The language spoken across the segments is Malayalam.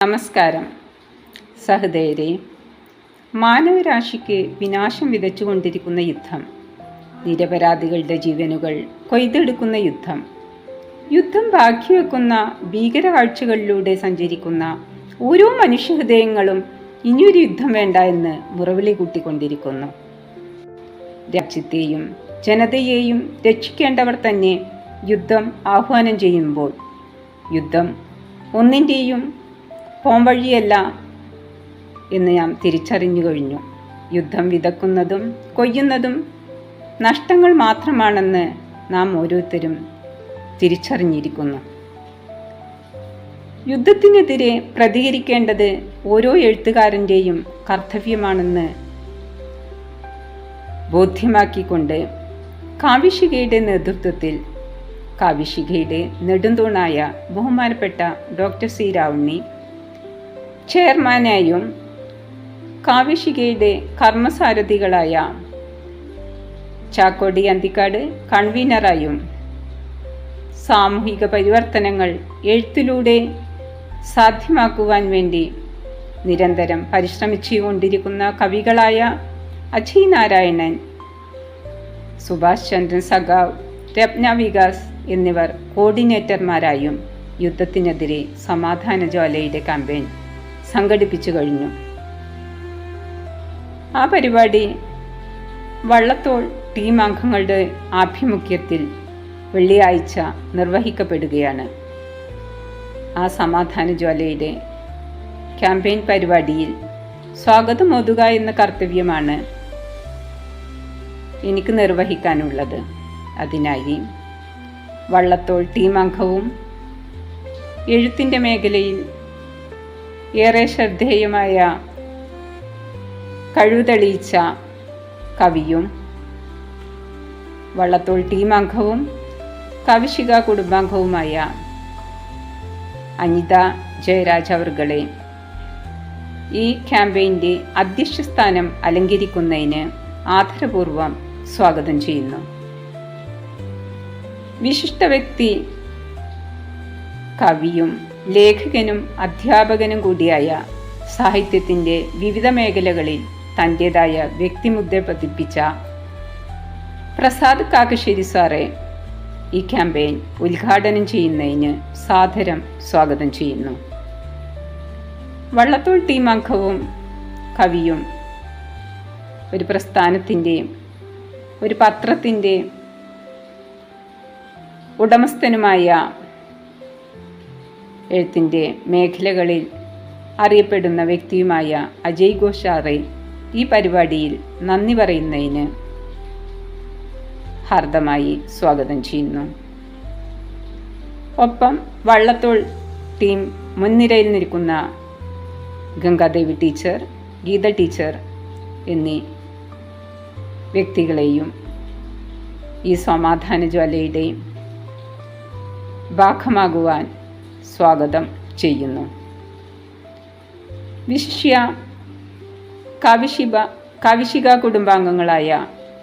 നമസ്കാരം സഹദേരെ മാനവരാശിക്ക് വിനാശം വിതച്ചുകൊണ്ടിരിക്കുന്ന യുദ്ധം നിരപരാധികളുടെ ജീവനുകൾ കൊയ്തെടുക്കുന്ന യുദ്ധം യുദ്ധം ബാക്കിവെക്കുന്ന ഭീകരകാഴ്ചകളിലൂടെ സഞ്ചരിക്കുന്ന ഓരോ മനുഷ്യഹൃദയങ്ങളും ഇനിയൊരു യുദ്ധം വേണ്ട എന്ന് മുറവിളി കൂട്ടിക്കൊണ്ടിരിക്കുന്നു. രാജ്യത്തെയും ജനതയെയും രക്ഷിക്കേണ്ടവർ തന്നെ യുദ്ധം ആഹ്വാനം ചെയ്യുമ്പോൾ. യുദ്ധം ഒന്നിന്റെയും പോംവഴിയല്ല എന്ന് ഞാൻ തിരിച്ചറിഞ്ഞു കഴിഞ്ഞു. യുദ്ധം വിതക്കുന്നതും കൊയ്യുന്നതും നഷ്ടങ്ങൾ മാത്രമാണെന്ന് നാം ഓരോരുത്തരും തിരിച്ചറിഞ്ഞിരിക്കുന്നു. യുദ്ധത്തിനെതിരെ പ്രതികരിക്കേണ്ടത് ഓരോ എഴുത്തുകാരന്റെയും കർത്തവ്യമാണെന്ന് ബോധ്യമാക്കിക്കൊണ്ട് കാവിശികയുടെ നേതൃത്വത്തിൽ കാവിശികയുടെ നെടുന്തൂണായ ബഹുമാനപ്പെട്ട ഡോക്ടർ സി രാവുണ്ണി ചെയർമാനായും കാവിശികയുടെ കർമ്മസാരഥികളായ ചാക്കോടി അന്തിക്കാട് കൺവീനറായും സാമൂഹിക പരിവർത്തനങ്ങൾ എഴുത്തിലൂടെ സാധ്യമാക്കുവാൻ വേണ്ടി നിരന്തരം പരിശ്രമിച്ചുകൊണ്ടിരിക്കുന്ന കവികളായ അജയ് നാരായണൻ സുഭാഷ് ചന്ദ്രൻ സഖാവ് രത്ന വികാസ് എന്നിവർ കോർഡിനേറ്റർമാരായും യുദ്ധത്തിനെതിരെ സമാധാന ജ്വാലയുടെ ക്യാമ്പയിൻ സംഘടിപ്പിച്ചു കഴിഞ്ഞു. ആ പരിപാടി വള്ളത്തോൾ ടീം അംഗങ്ങളുടെ ആഭിമുഖ്യത്തിൽ വെള്ളിയാഴ്ച നിർവഹിക്കപ്പെടുകയാണ്. ആ സമാധാന ജ്വാലയുടെ ക്യാമ്പയിൻ പരിപാടിയിൽ സ്വാഗതം ഓതുക എന്ന കർത്തവ്യമാണ് എനിക്ക് നിർവഹിക്കാനുള്ളത്. അതിനായി വള്ളത്തോൾ ടീം അംഗവും എഴുത്തിന്റെ മേഖലയിൽ ഏറെ ശ്രദ്ധേയമായ കഴിവ് തെളിയിച്ച കവിയും വള്ളത്തോൾ ടീം അംഗവും കവിശിക കുടുംബാംഗവുമായ അനിത ജയരാജ് അവർകളെ ഈ ക്യാമ്പയിന്റെ അധ്യക്ഷ സ്ഥാനം അലങ്കരിക്കുന്നതിന് ആദരപൂർവം സ്വാഗതം ചെയ്യുന്നു. വിശിഷ്ട വ്യക്തി കവിയും ലേഖകനും അധ്യാപകനും കൂടിയായ സാഹിത്യത്തിന്റെ വിവിധ മേഖലകളിൽ തന്റേതായ വ്യക്തിമുദ്ര പതിപ്പിച്ച പ്രസാദ് കാക്കശ്ശേരി സാറെ ഈ ക്യാമ്പയിൻ ഉദ്ഘാടനം ചെയ്യുന്നതിന് സാദരം സ്വാഗതം ചെയ്യുന്നു. വള്ളത്തോൾ ടീം അംഗവും കവിയും ഒരു പ്രസ്ഥാനത്തിന്റെയും ഒരു പത്രത്തിന്റെ ഉടമസ്ഥനുമായ എഴുത്തിന്റെ മേഖലകളിൽ അറിയപ്പെടുന്ന വ്യക്തിയുമായ അജയ് ഘോഷാറെ ഈ പരിപാടിയിൽ നന്ദി പറയുന്നതിന് ഹാർദമായി സ്വാഗതം ചെയ്യുന്നു. ഒപ്പം വള്ളത്തോൾ ടീം മുൻനിരയിൽ നിൽക്കുന്ന ഗംഗാദേവി ടീച്ചർ ഗീത ടീച്ചർ എന്നീ വ്യക്തികളെയും ഈ സമാധാന ജ്വലയുടെയും ഭാഗമാകുവാൻ സ്വാഗതം ചെയ്യുന്നു. വിശിഷ്യ കവിശിബ കവിശിക കുടുംബാംഗങ്ങളായ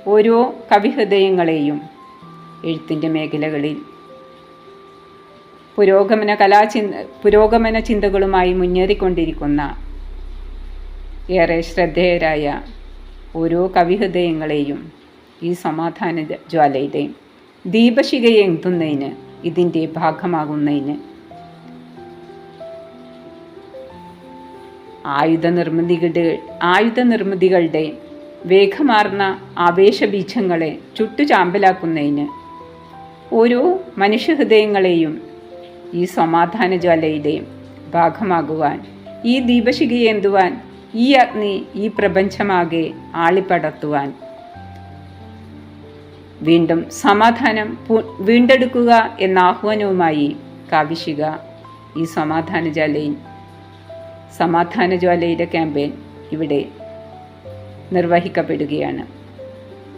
ഓരോ കവിഹൃദയങ്ങളെയും എഴുത്തിന്റെ മേഖലകളിൽ പുരോഗമന കലാചിന്ത പുരോഗമന ചിന്തകളുമായി മുന്നേറിക്കൊണ്ടിരിക്കുന്ന ഏറെ ശ്രദ്ധേയരായ ഓരോ കവിഹൃദയങ്ങളെയും ഈ സമാധാന ജ്വാലയുടെയും ദീപശികയെ എത്തുന്നതിന് ഇതിന്റെ ഭാഗമാകുന്നതിന് ആയുധ നിർമ്മിതികളുടെ ആയുധ നിർമ്മിതികളുടെ വേഗമാർന്ന ആവേശബീജങ്ങളെ ചുട്ടുചാമ്പലാക്കുന്നതിന് ഓരോ മനുഷ്യഹൃദയങ്ങളെയും ഈ സമാധാന ജ്വാലയുടെയും ഭാഗമാകുവാൻ ഈ ദീപശിഖയേന്തുവാൻ ഈ അഗ്നി ഈ പ്രപഞ്ചമാകെ ആളിപ്പടർത്തുവാൻ. വീണ്ടും സമാധാനം വീണ്ടെടുക്കുക എന്ന ആഹ്വാനവുമായി കാവിശിക ഈ സമാധാന ജ്വാലയിൽ സമാധാന ജ്വാലയുടെ ക്യാമ്പയിൻ ഇവിടെ നിർവഹിക്കപ്പെടുകയാണ്.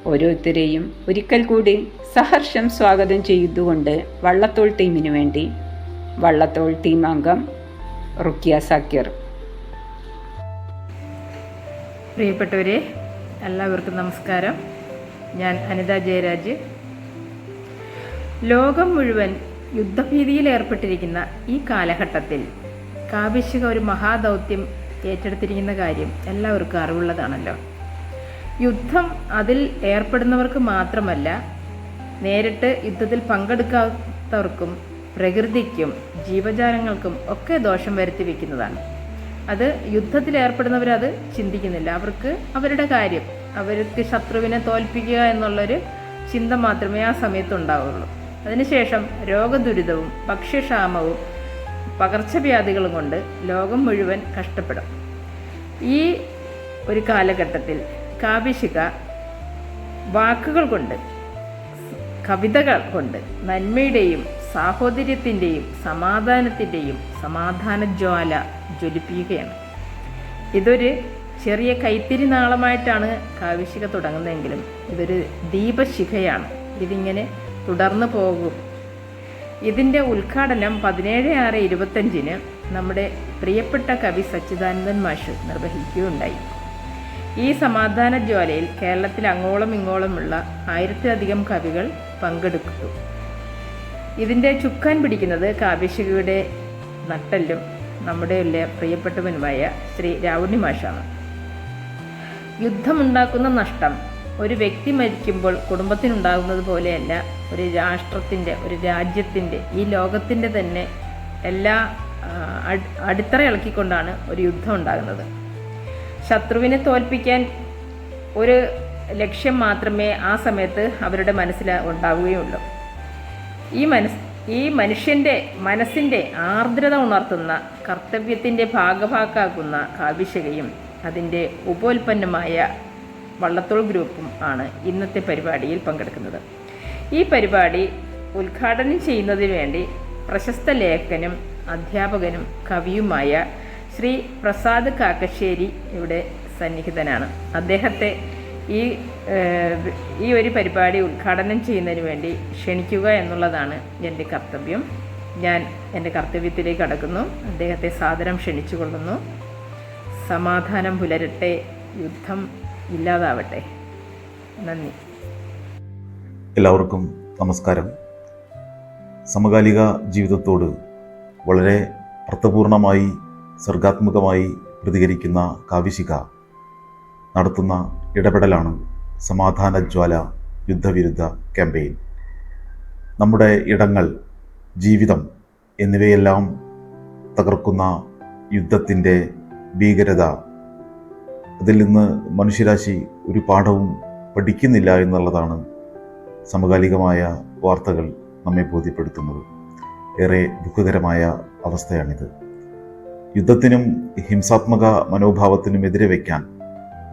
ഓരോരുത്തരെയും ഒരിക്കൽ കൂടി സഹർഷം സ്വാഗതം ചെയ്തുകൊണ്ട് വള്ളത്തോൾ ടീമിനു വേണ്ടി വള്ളത്തോൾ ടീം അംഗം റുക്കിയ സാക്കിർ. പ്രിയപ്പെട്ടവരെ എല്ലാവർക്കും നമസ്കാരം. ഞാൻ അനിത ജയരാജ്. ലോകം മുഴുവൻ യുദ്ധഭീതിയിൽ ഏർപ്പെട്ടിരിക്കുന്ന ഈ കാലഘട്ടത്തിൽ കാവിശിക ഒരു മഹാദൗത്യം ഏറ്റെടുത്തിരിക്കുന്ന കാര്യം എല്ലാവർക്കും അറിവുള്ളതാണല്ലോ. യുദ്ധം അതിൽ ഏർപ്പെടുന്നവർക്ക് മാത്രമല്ല നേരിട്ട് യുദ്ധത്തിൽ പങ്കെടുക്കാത്തവർക്കും പ്രകൃതിക്കും ജീവജാലങ്ങൾക്കും ഒക്കെ ദോഷം വരുത്തി വയ്ക്കുന്നതാണ് അത് യുദ്ധത്തിൽ ഏർപ്പെടുന്നവരത് ചിന്തിക്കുന്നില്ല. അവർക്ക് അവരുടെ കാര്യം അവർക്ക് ശത്രുവിനെ തോൽപ്പിക്കുക എന്നുള്ളൊരു ചിന്ത മാത്രമേ ആ സമയത്ത് ഉണ്ടാവുള്ളൂ അതിനുശേഷം രോഗദുരിതവും ഭക്ഷ്യക്ഷാമവും പകർച്ചവ്യാധികളും കൊണ്ട് ലോകം മുഴുവൻ കഷ്ടപ്പെടും. ഈ ഒരു കാലഘട്ടത്തിൽ കാവിശിക വാക്കുകൾ കൊണ്ട് കവിതകൾ കൊണ്ട് നന്മയുടെയും സാഹോദര്യത്തിന്റെയും സമാധാനത്തിന്റെയും സമാധാന ജ്വാല ജ്വലിപ്പിക്കുകയാണ് ഇതൊരു ചെറിയ കൈത്തിരി നാളമായിട്ടാണ് കാവിശിക തുടങ്ങുന്നതെങ്കിലും ഇതൊരു ദീപശിഖയാണ്. ഇതിങ്ങനെ തുടർന്നു പോകും. ഇതിന്റെ ഉദ്ഘാടനം പതിനേഴ് ആറ് ഇരുപത്തഞ്ചിന് നമ്മുടെ പ്രിയപ്പെട്ട കവി സച്ചിദാനന്ദൻ മാഷ് നിർവഹിക്കുകയുണ്ടായി. ഈ സമാധാന ജ്വാലയിൽ കേരളത്തിൽ അങ്ങോളം ഇങ്ങോളമുള്ള ആയിരത്തിലധികം കവികൾ പങ്കെടുത്തു ഇതിന്റെ ചുക്കാൻ പിടിക്കുന്നത് കാവ്യശികയുടെ നട്ടല്ലും നമ്മുടെ ഉള്ള പ്രിയപ്പെട്ടവനുമായ ശ്രീ രാവുണ്ണി മാഷാണ്. യുദ്ധമുണ്ടാക്കുന്ന നഷ്ടം ഒരു വ്യക്തി മരിക്കുമ്പോൾ കുടുംബത്തിനുണ്ടാകുന്നത് പോലെയല്ല ഒരു രാഷ്ട്രത്തിന്റെ ഒരു രാജ്യത്തിന്റെ ഈ ലോകത്തിന്റെ തന്നെ എല്ലാ അടിത്തറ ഇളക്കിക്കൊണ്ടാണ് ഒരു യുദ്ധം ഉണ്ടാകുന്നത്. ശത്രുവിനെ തോൽപ്പിക്കാൻ ഒരു ലക്ഷ്യം മാത്രമേ ആ സമയത്ത് അവരുടെ മനസ്സിൽ ഉണ്ടാവുകയുള്ളൂ. ഈ മനസ് ഈ മനുഷ്യന്റെ മനസ്സിന്റെ ആർദ്രത ഉണർത്തുന്ന കർത്തവ്യത്തിന്റെ ഭാഗഭാക്കാക്കുന്ന കാവ്യശകയും അതിന്റെ ഉപോൽപ്പന്നമായ വള്ളത്തോൾ ഗ്രൂപ്പും ആണ് ഇന്നത്തെ പരിപാടിയിൽ പങ്കെടുക്കുന്നത്. ഈ പരിപാടി ഉദ്ഘാടനം ചെയ്യുന്നതിന് വേണ്ടി പ്രശസ്ത ലേഖകനും അധ്യാപകനും കവിയുമായ ശ്രീ പ്രസാദ് കാക്കശ്ശേരി ഇവിടെ സന്നിഹിതനാണ്. അദ്ദേഹത്തെ ഈ ഈ ഒരു പരിപാടി ഉദ്ഘാടനം ചെയ്യുന്നതിന് വേണ്ടി ക്ഷണിക്കുക എന്നുള്ളതാണ് എന്റെ കർത്തവ്യം. ഞാൻ എന്റെ കർത്തവ്യത്തിലേക്ക് കടക്കുന്നു. അദ്ദേഹത്തെ സാദരം ക്ഷണിച്ചുകൊള്ളുന്നു. സമാധാനം പുലരട്ടെ. യുദ്ധം ഇല്ലാതാവട്ടെ. നന്ദി. എല്ലാവർക്കും നമസ്കാരം. സമകാലിക ജീവിതത്തോട് വളരെ അർത്ഥപൂർണമായി സർഗാത്മകമായി പ്രതികരിക്കുന്ന കാവിശിക നടത്തുന്ന ഇടപെടലാണ് സമാധാന ജ്വാല യുദ്ധവിരുദ്ധ ക്യാമ്പയിൻ. നമ്മുടെ ഇടങ്ങൾ ജീവിതം എന്നിവയെല്ലാം തകർക്കുന്ന യുദ്ധത്തിന്റെ ഭീകരത അതിൽ നിന്ന് മനുഷ്യരാശി ഒരു പാഠവും പഠിക്കുന്നില്ല എന്നുള്ളതാണ് സമകാലികമായ വാർത്തകൾ നമ്മെ ബോധ്യപ്പെടുത്തുന്നത്. ഏറെ ദുഃഖകരമായ അവസ്ഥയാണിത്. യുദ്ധത്തിനും ഹിംസാത്മക മനോഭാവത്തിനും എതിരെ വയ്ക്കാൻ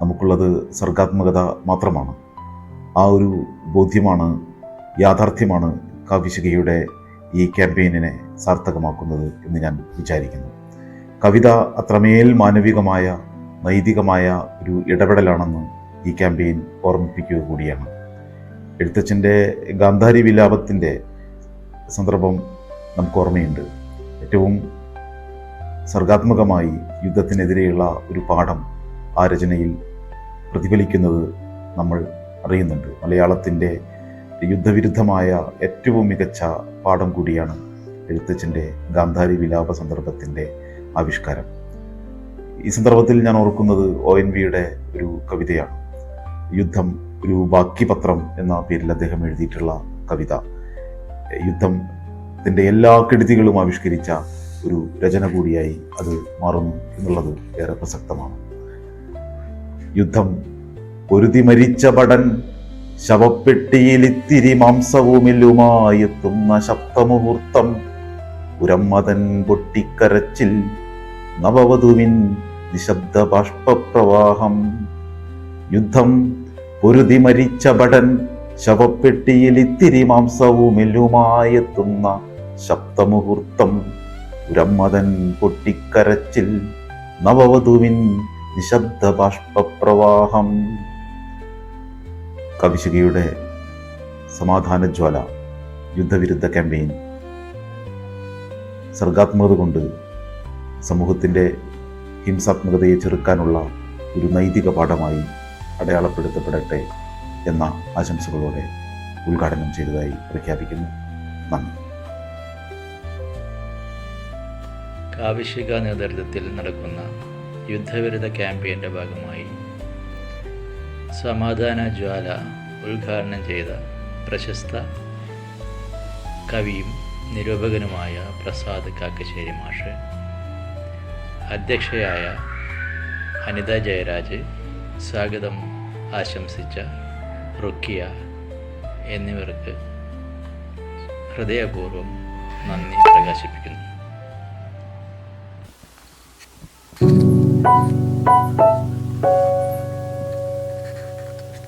നമുക്കുള്ളത് സർഗാത്മകത മാത്രമാണ്. ആ ഒരു ബോധ്യമാണ് യാഥാർത്ഥ്യമാണ് കാവ്യശികയുടെ ഈ ക്യാമ്പയിനിനെ സാർത്ഥകമാക്കുന്നത് എന്ന് ഞാൻ വിചാരിക്കുന്നു. കവിത അത്രമേൽ മാനവികമായ നൈതികമായ ഒരു ഇടപെടലാണെന്ന് ഈ ക്യാമ്പയിൻ ഓർമ്മിപ്പിക്കുക കൂടിയാണ്. എഴുത്തച്ഛന്റെ ഗാന്ധാരി വിലാപത്തിന്റെ സന്ദർഭം നമുക്ക് ഓർമ്മയുണ്ട്. ഏറ്റവും സർഗാത്മകമായി യുദ്ധത്തിനെതിരെയുള്ള ഒരു പാഠം ആ രചനയിൽ പ്രതിഫലിക്കുന്നത് നമ്മൾ അറിയുന്നുണ്ട്. മലയാളത്തിന്റെ യുദ്ധവിരുദ്ധമായ ഏറ്റവും മികച്ച പാഠം കൂടിയാണ് എഴുത്തച്ഛന്റെ ഗാന്ധാരി വിലാപ സന്ദർഭത്തിന്റെ ആവിഷ്കാരം. ഈ സന്ദർഭത്തിൽ ഞാൻ ഓർക്കുന്നത് ഒ എൻ വിയുടെ ഒരു കവിതയാണ്. യുദ്ധം ഒരു ബാക്കിപത്രം എന്ന പേരിൽ അദ്ദേഹം എഴുതിയിട്ടുള്ള കവിത. യുദ്ധത്തിന്റെ എല്ലാ കെടുതികളും ആവിഷ്കരിച്ച ഒരു രചന കൂടിയായി അത് മാറുന്നു എന്നുള്ളത് ഏറെ പ്രസക്തമാണ്. യുദ്ധം. പൊരുതി മരിച്ച ഭടൻ ശവപ്പെട്ടിയിൽ ഇത്തിരി മാംസവുമില്ലുമായെത്തുന്ന ശബ്ദമുഹൂർത്തം ഉരമ്മതൻ പൊട്ടിക്കരച്ചിൽ നവവധുവിൻ നിശബ്ദ ബാഷ്പപ്രവാഹം യുദ്ധം പൊരുതി മരിച്ച ഭടൻ ശവപ്പെട്ടിയിൽ ഇത്തിരി മാംസവുമില്ലുമായെത്തുന്ന ശബ്ദമുഹൂർത്തം ഉരമ്മതൻ പൊട്ടിക്കരച്ചിൽ നവവധുവിൻ നിശബ്ദ ബാഷ്പപ്രവാഹം കവിശികയുടെ സമാധാന ജ്വാല യുദ്ധവിരുദ്ധ ക്യാമ്പയിൻ. സർഗാത്മകത കൊണ്ട് സമൂഹത്തിന്റെ ഹിംസാത്മകതയെ ചെറുക്കാനുള്ള ഒരു നൈതിക പാഠമായി അടയാളപ്പെടുത്തപ്പെടട്ടെ എന്ന ആശംസകളോടെ ഉദ്ഘാടനം ചെയ്തതായി പ്രഖ്യാപിക്കുന്നു. നന്ദി. കാവിശിക നേതൃത്വത്തിൽ നടക്കുന്ന യുദ്ധവിരുദ്ധ ക്യാമ്പയിന്റെ ഭാഗമായി സമാധാന ജ്വാല ഉദ്ഘാടനം ചെയ്ത പ്രശസ്ത കവിയും നിരൂപകനുമായ പ്രസാദ് കാക്കശ്ശേരി മാഷ് അധ്യക്ഷയായ അനിത ജയരാജ് സ്വാഗതം ആശംസിച്ച റുക്കിയ എന്നിവർക്ക് ഹൃദയപൂർവം നന്ദി പ്രകാശിപ്പിക്കുന്നു. Thank you.